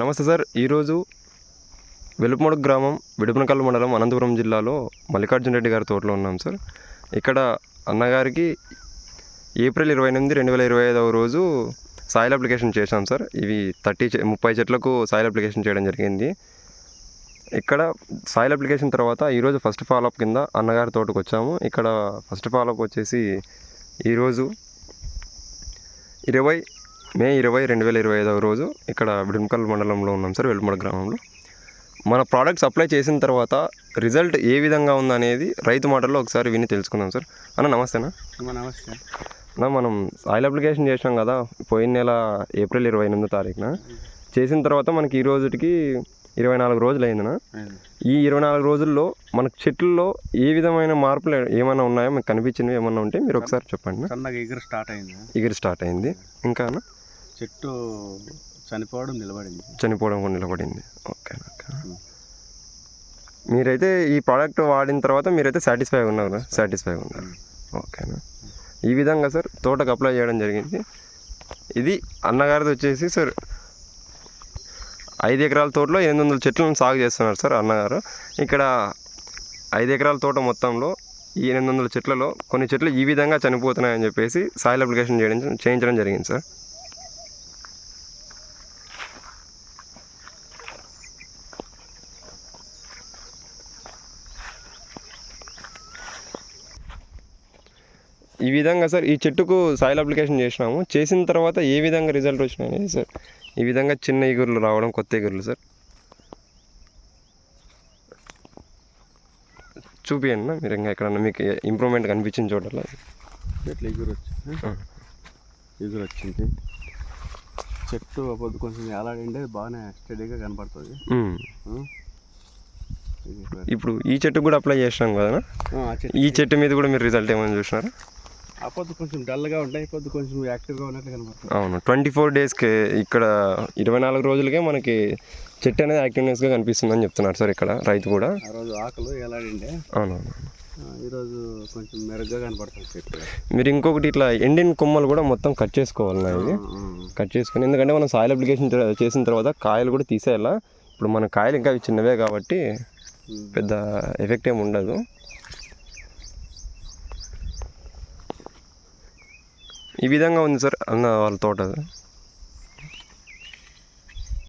నమస్తే సార్. ఈరోజు వెలుపుమడుగు గ్రామం విడుపునకల్లు మండలం అనంతపురం జిల్లాలో మల్లికార్జున రెడ్డి గారి తోటలో ఉన్నాం సార్. ఇక్కడ అన్నగారికి ఏప్రిల్ ఇరవై ఎనిమిది రెండు వేల ఇరవై ఐదవ రోజు సాయిల్ అప్లికేషన్ చేశాం సార్. ఇవి థర్టీ ముప్పై చెట్లకు సాయిల్ అప్లికేషన్ చేయడం జరిగింది. ఇక్కడ సాయిల్ అప్లికేషన్ తర్వాత ఈరోజు ఫస్ట్ ఫాలోఅప్ కింద అన్నగారి తోటకు వచ్చాము. ఇక్కడ ఫస్ట్ ఫాలోఅప్ వచ్చేసి ఈరోజు ఇరవై మే ఇరవై రెండు వేల ఇరవై ఐదవ రోజు ఇక్కడ విడుమకల్ మండలంలో ఉన్నాం సార్ వెలుమడ గ్రామంలో. మన ప్రోడక్ట్స్ అప్లై చేసిన తర్వాత రిజల్ట్ ఏ విధంగా ఉందనేది రైతు మాటల్లో ఒకసారి విని తెలుసుకుందాం సార్. అన్న నమస్తేనా నమస్తే. అన్న మనం ఆయిల్ అప్లికేషన్ చేసినాం కదా పోయిన నెల ఏప్రిల్ ఇరవై ఎనిమిదో తారీఖున. చేసిన తర్వాత మనకి ఈ రోజుకి ఇరవై నాలుగు రోజులు అయిందనా ఈ ఇరవై నాలుగు రోజుల్లో మనకు చెట్లలో ఏ విధమైన మార్పులు ఏమైనా ఉన్నాయో? మీకు కనిపించినవి ఏమైనా ఉంటే మీరు ఒకసారి చెప్పండి ఎగురు స్టార్ట్ అయింది. ఎగిరి స్టార్ట్ అయింది. ఇంకా? చెట్టు చనిపోవడం నిలబడింది. చనిపోవడం కూడా నిలబడింది. Okay okay. మీరైతే ఈ ప్రోడక్ట్ వాడిన తర్వాత మీరైతే సాటిస్ఫై ఉన్నారు సాటిస్ఫై ఉన్నారు. ఓకేనా ఈ విధంగా సార్ తోటకు అప్లై చేయడం జరిగింది. ఇది అన్నగారిది వచ్చేసి సార్ ఐదు ఎకరాల తోటలో ఎనిమిది వందల చెట్లను సాగు చేస్తున్నారు సార్ అన్నగారు. ఇక్కడ ఐదు ఎకరాల తోట మొత్తంలో ఈ ఎనిమిది వందల చెట్లలో కొన్ని చెట్లు ఈ విధంగా చనిపోతున్నాయని చెప్పేసి సాయిల్ అప్లికేషన్ చేయడం చేయించడం జరిగింది సార్. ఈ విధంగా సార్ ఈ చెట్టుకు సాయిల్ అప్లికేషన్ చేసినాము. చేసిన తర్వాత ఏ విధంగా రిజల్ట్ వచ్చినాయి సార్? ఈ విధంగా చిన్న ఎగురులు రావడం కొత్త ఎగురులు సార్. చూపియండి మీరు ఇంకా ఎక్కడన్నా మీకు ఇంప్రూవ్మెంట్ కనిపించిన చోటలో చెట్లు ఎగురు వచ్చింది. ఎగురు వచ్చింది. చెట్టు పొద్దు కొంచెం ఎలాడిండే బాగానే స్టడీగా కనపడుతుంది. ఇప్పుడు ఈ చెట్టుకు కూడా అప్లై చేసినాం కదా చెట్టు ఈ చెట్టు మీద కూడా మీరు రిజల్ట్ ఏమైనా చూసినారా? ఆ పొద్దు కొంచెం డల్గా ఉంటాయి పొద్దు కొంచెం యాక్టివ్గా ఉన్నట్లు కనపడుతుంది అవును ట్వంటీ ఫోర్ డేస్కి ఇక్కడ ఇరవై నాలుగు రోజులకే మనకి చెట్టు అనేది యాక్టివ్నెస్గా కనిపిస్తుందని చెప్తున్నారు సార్ ఇక్కడ రైతు కూడా. ఆ రోజు ఆకులు ఎలాడిండే అవునవును. ఈరోజు కొంచెం మెరుగ్గా కనపడుతుంది చెట్టు. మీరు ఇంకొకటి ఇట్లా ఎండిన కొమ్మలు కూడా మొత్తం కట్ చేసుకోవాలి ఇది. కట్ చేసుకుని ఎందుకంటే మనం సాయిల్ అప్లికేషన్ చేసిన తర్వాత కాయలు కూడా తీసేయాలా? ఇప్పుడు మన కాయలు ఇంకా అవి చిన్నవే కాబట్టి. పెద్ద ఎఫెక్ట్ ఏమి ఉండదు. ఈ విధంగా ఉంది సార్ అన్న వాళ్ళ తోట